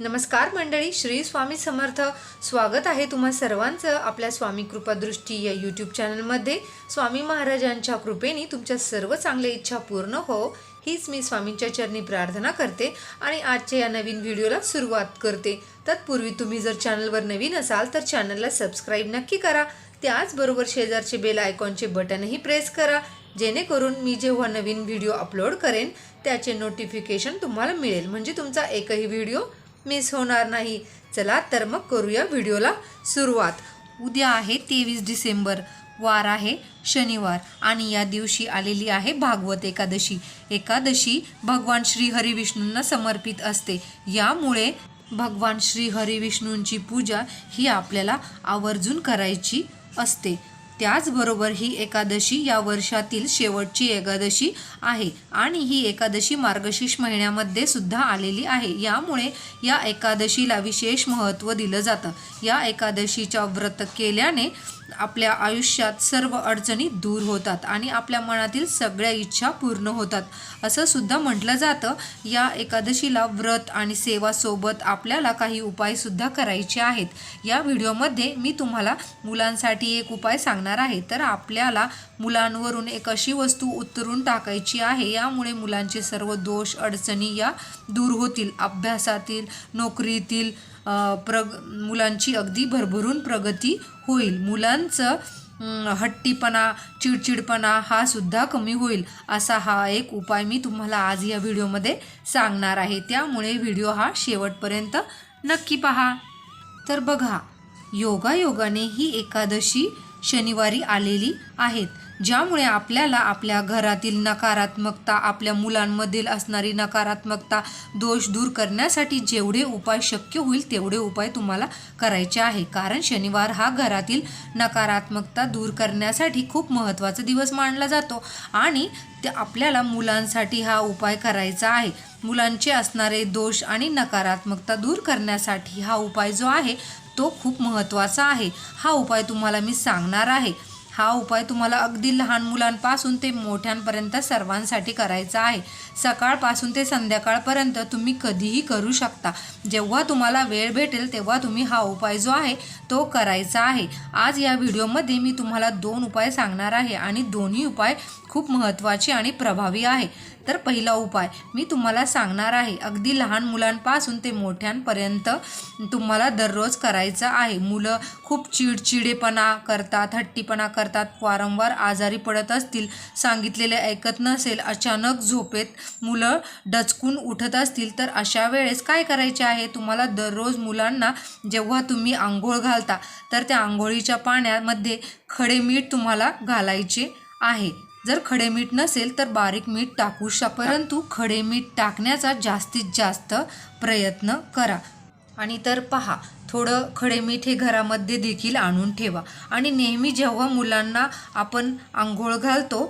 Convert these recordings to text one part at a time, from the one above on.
नमस्कार मंडळी श्री स्वामी समर्थ. स्वागत आहे तुम्हा सर्वांचं आपल्या स्वामी कृपादृष्टी या यूट्यूब चॅनलमध्ये. स्वामी महाराजांच्या कृपेने तुमच्या सर्व चांगल्या इच्छा पूर्ण हो हीच मी स्वामींच्या चरणी प्रार्थना करते आणि आजच्या या नवीन व्हिडिओला सुरुवात करते. तत्पूर्वी तुम्ही जर चॅनलवर नवीन असाल तर चॅनलला सबस्क्राईब नक्की करा. त्याचबरोबर शेजारचे बेल आयकॉनचे बटनही प्रेस करा जेणेकरून मी जेव्हा नवीन व्हिडिओ अपलोड करेन त्याचे नोटिफिकेशन तुम्हाला मिळेल. म्हणजे तुमचा एकही व्हिडिओ मिस होणार नाही. चला तर मग करूया व्हिडिओला सुरुवात. उद्या आहे तेवीस डिसेंबर. वार आहे शनिवार आणि या दिवशी आलेली आहे भागवत एकादशी. एकादशी भगवान श्री हरिविष्णूंना समर्पित असते. यामुळे भगवान श्री हरिविष्णूंची पूजा ही आपल्याला आवर्जून करायची असते. त्याचबरोबर ही एकादशी या वर्षातील शेवटची एकादशी आहे आणि ही एकादशी मार्गशीर्ष महिन्यामध्ये सुद्धा आलेली आहे. यामुळे या एकादशीला विशेष महत्त्व दिलं जातं. या एकादशीच्या व्रत केल्याने आपल्या आयुष्यात सर्व अडचणी दूर होतात आणि आपल्या मनातील सगळ्या इच्छा पूर्ण होतात. असं सुद्धा म्हटलं जातं. या एकादशीला व्रत आणि सेवासोबत आपल्याला काही उपायसुद्धा करायचे आहेत. या व्हिडिओमध्ये मी तुम्हाला मुलांसाठी एक उपाय सांगणार आहे. तर आपल्याला मुलांवरून एक अशी वस्तू उतरून टाकायची आहे. यामुळे मुलांचे सर्व दोष अडचणी या दूर होतील. अभ्यासातील नोकरीतील प्रग मुलांची अगदी भरभरून प्रगती होईल. मुलांचं हट्टीपणा चिडचिडपणा हा सुद्धा कमी होईल असा हा एक उपाय मी तुम्हाला आज या व्हिडिओमध्ये सांगणार आहे. त्यामुळे व्हिडिओ हा शेवटपर्यंत नक्की पहा. तर बघा योगायोगाने ही एकादशी शनिवारी आलेली आहेत. ज्यामुळे आपल्याला आपल्या घरातील नकारात्मकता आपल्या मुलांमधील असणारी नकारात्मकता दोष दूर करण्यासाठी जेवढे उपाय शक्य होईल तेवढे उपाय तुम्हाला करायचे आहे. कारण शनिवार हा घरातील नकारात्मकता दूर करण्यासाठी खूप महत्त्वाचा दिवस मानला जातो आणि ते आपल्याला मुलांसाठी हा उपाय करायचा आहे. मुलांचे असणारे दोष आणि नकारात्मकता दूर करण्यासाठी हा उपाय जो आहे तो खूप महत्त्वाचा आहे. हा उपाय तुम्हाला मी सांगणार आहे. हा उपाय तुम्हाला अगदी लहान मुलांपासून ते मोठ्यांपर्यंत सर्वांसाठी करायचा आहे. सकाळपासून ते संध्याकाळपर्यंत तुम्ही कधीही करू शकता. जेव्हा तुम्हाला वेळ भेटेल तेव्हा तुम्ही हा उपाय जो आहे तो करायचा आहे. आज या व्हिडिओमध्ये मी तुम्हाला दोन उपाय सांगणार आहे आणि दोन्ही उपाय खूप महत्त्वाची आणि प्रभावी आहे. तर पहिला उपाय मी तुम्हाला सांगणार आहे. अगदी लहान मुलांपासून ते मोठ्यांपर्यंत तुम्हाला दररोज करायचा आहे. मुलं खूप चिडचिडेपणा करतात हट्टीपणा करतात वारंवार आजारी पडत असतील सांगितलेले ऐकत नसेल अचानक झोपेत मुलं डचकून उठत असतील तर अशा वेळेस काय करायचे आहे? तुम्हाला दररोज मुलांना जेव्हा तुम्ही आंघोळ घालता तर त्या आंघोळीच्या पाण्यामध्ये खडे मीठ तुम्हाला घालायचे आहे. जर खडे मीठ नसेल तर बारीक मीठ टाकू शकता परंतु खडे मीठ टाकण्याचा जास्तीत जास्त प्रयत्न करा. आणि तर पहा थोडं खडे मीठ हे घरामध्ये देखील आणून ठेवा. आणि नेहमी जेव्हा मुलांना आपण आंघोळ घालतो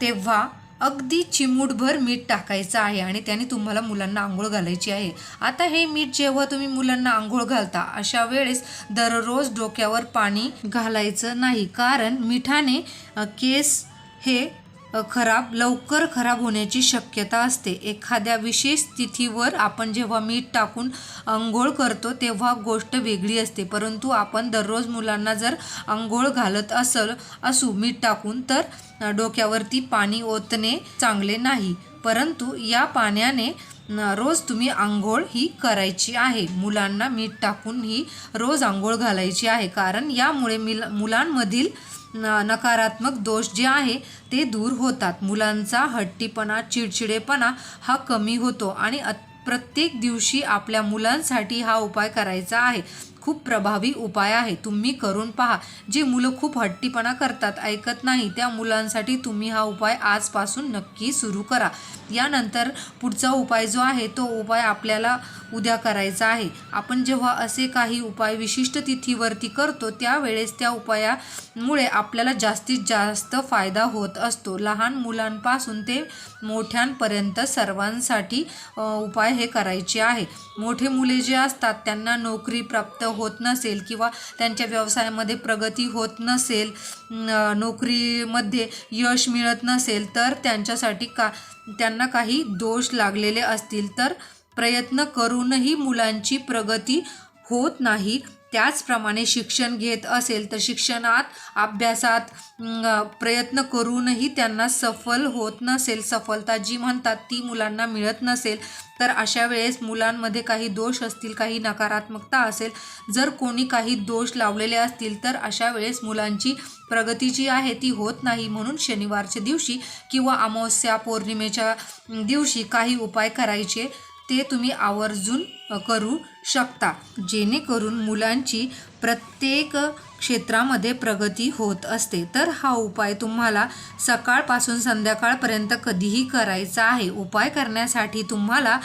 तेव्हा अगदी चिमूटभर मीठ टाकायचं आहे आणि त्याने तुम्हाला मुलांना आंघोळ घालायची आहे. आता हे मीठ जेव्हा तुम्ही मुलांना आंघोळ घालता अशा वेळेस दररोज डोक्यावर पाणी घालायचं नाही. कारण मिठाने केस हे खराब लवकर खराब होण्याची शक्यता असते. एखाद्या विशेष तिथीवर आपण जेव्हा मीठ टाकून आंघोळ करतो तेव्हा गोष्ट वेगळी असते. परंतु आपण दररोज मुलांना जर आंघोळ घालत असल असू मीठ टाकून तर डोक्यावरती पाणी ओतणे चांगले नाही. परंतु या पाण्याने रोज तुम्ही आंघोळ ही करायची आहे. मुलांना मीठ टाकून ही रोज आंघोळ घालायची आहे. कारण यामुळे मिल मुलांमधील न- नकारात्मक दोष जे आहे ते दूर होतात. मुलांचा हट्टीपणा चिडचिडेपणा हा कमी होतो आणि प्रत्येक दिवशी आपल्या मुलांसाठी हा उपाय करायचा आहे. खूप प्रभावी उपाय आहे. तुम्ही करून पहा. जे मुलं खूप हट्टीपणा करतात ऐकत नाही त्या मुलांसाठी तुम्ही हा उपाय आजपासून नक्की सुरू करा. यानंतर पुढचा उपाय जो आहे तो उपाय आपल्याला उद्या करायचा आहे. आपण जेव्हा असे काही उपाय विशिष्ट तिथीवरती करतो त्यावेळेस त्या उपायामुळे आपल्याला जास्तीत जास्त फायदा होत असतो. लहान मुलांपासून ते मोठ्यांपर्यंत सर्वांसाठी उपाय हे करायचे आहे. मोठे मुले जे असतात त्यांना नोकरी प्राप्त होत नसेल किंवा त्यांच्या व्यवसायामध्ये प्रगती होत नसेल नोकरीमध्ये यश मिळत नसेल तर त्यांच्यासाठी का त्यांना काही दोष लागलेले असतील. तर प्रयत्न करूनही मुलांची प्रगती होत नाही. त्याचप्रमाणे शिक्षण घेत असेल तर शिक्षणात अभ्यासात प्रयत्न करूनही त्यांना सफल होत नसेल. सफलता जी म्हणतात ती मुलांना मिळत नसेल. तर अशा वेळेस मुलांमध्ये काही दोष असतील काही नकारात्मकता असेल जर कोणी काही दोष लावलेले असतील तर अशा वेळेस मुलांची प्रगती जी आहे ती होत नाही. म्हणून शनिवारच्या दिवशी किंवा अमावस्या पौर्णिमेच्या दिवशी काही उपाय करायचे. ते तुम्ही आवर्जून करू शकता. जेणेकरून मुलांची प्रत्येक क्षेत्रामध्ये प्रगती होत असते. तर हा उपाय तुम्हाला सकाळपासून संध्याकाळपर्यंत कधीही करायचा आहे. उपाय करण्यासाठी तुम्हाला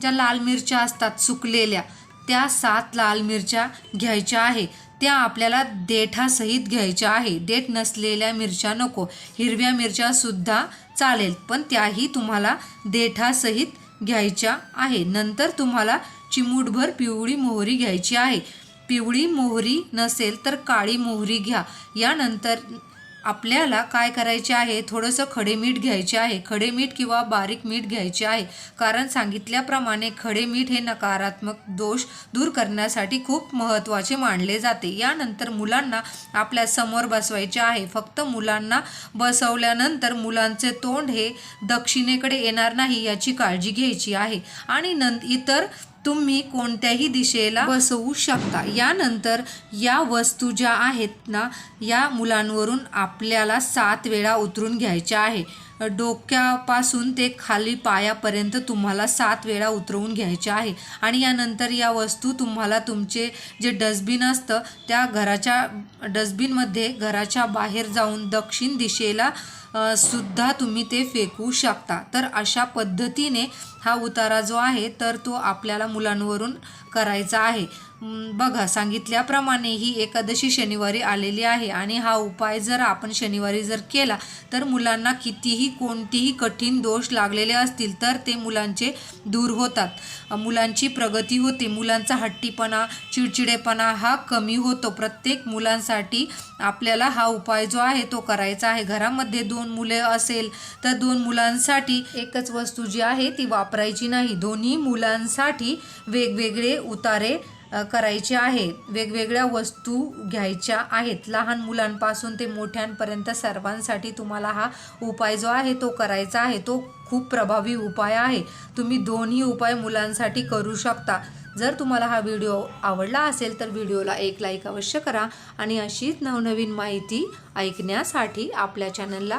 ज्या लाल मिरच्या असतात सुकलेल्या त्या सात लाल मिरच्या घ्यायच्या आहे. त्या आपल्याला देठासहित घ्यायच्या आहे. देठ नसलेल्या मिरच्या नको. हिरव्या मिरच्या सुद्धा चालेल. पण त्याही तुम्हाला देठासहित घ्यायच्या आहे. नंतर तुम्हाला चिमूटभर पिवळी मोहरी घ्यायची आहे. पिवळी मोहरी नसेल तर काळी मोहरी घ्या. यानंतर आपल्याला काय करायचे आहे? थोडंसं खडे मीठ घ्यायचे आहे. खडे मीठ किंवा बारीक मीठ घ्यायचे आहे. कारण सांगितल्याप्रमाणे खडे मीठ हे नकारात्मक दोष दूर करण्यासाठी खूप महत्त्वाचे मानले जाते. यानंतर मुलांना आपल्यासमोर बसवायचे आहे. फक्त मुलांना बसवल्यानंतर मुलांचे तोंड हे दक्षिणेकडे येणार नाही याची काळजी घ्यायची आहे. आणि नं इतर तुम्ही कोणत्याही दिशेला बसवू शकता. यानंतर या वस्तू ज्या आहेत ना या मुलांवरून आपल्याला सात वेळा उतरून घ्यायच्या आहे. डोक्यापासून ते खाली पायापर्यंत तुम्हाला सात वेळा उतरवून घ्यायच्या आहे. आणि यानंतर या वस्तू तुम्हाला तुमचे जे डस्टबिन असतं त्या घराच्या डस्टबिनमध्ये घराच्या बाहेर जाऊन दक्षिण दिशेला सुद्धा तुम्ही ते फेकू शकता. तर अशा पद्धतीने हा उतारा जो आहे तर तो आपल्याला मुलांवरून करायचा आहे. बघा सांगितल्याप्रमाणे ही एकादशी शनिवारी आलेली आहे आणि हा उपाय जर आपण शनिवारी जर केला तर मुलांना कितीही कोणतीही कठीण दोष लागलेले असतील तर ते मुलांचे दूर होतात. मुलांची प्रगती होते मुलांचा हट्टीपणा चिडचिडेपणा हा कमी होतो. प्रत्येक मुलांसाठी आपल्याला हा उपाय जो आहे तो करायचा आहे. घरामध्ये दोन मुले असेल तर दोन मुलांसाठी एकच वस्तू जी आहे ती वापरायची नाही. दोन्ही मुलांसाठी वेगवेगळे उतारे करायचे आहेत. वेगवेगळ्या वस्तू घ्यायच्या आहेत. लहान मुलांपासून ते मोठ्यांपर्यंत सर्वांसाठी तुम्हाला हा उपाय जो आहे तो करायचा आहे. तो खूप प्रभावी उपाय आहे. तुम्ही दोन्ही उपाय मुलांसाठी करू शकता. जर तुम्हाला हा व्हिडिओ आवडला असेल तर व्हिडिओला एक लाईक अवश्य करा आणि अशीच नवनवीन माहिती ऐकण्यासाठी आपल्या चॅनलला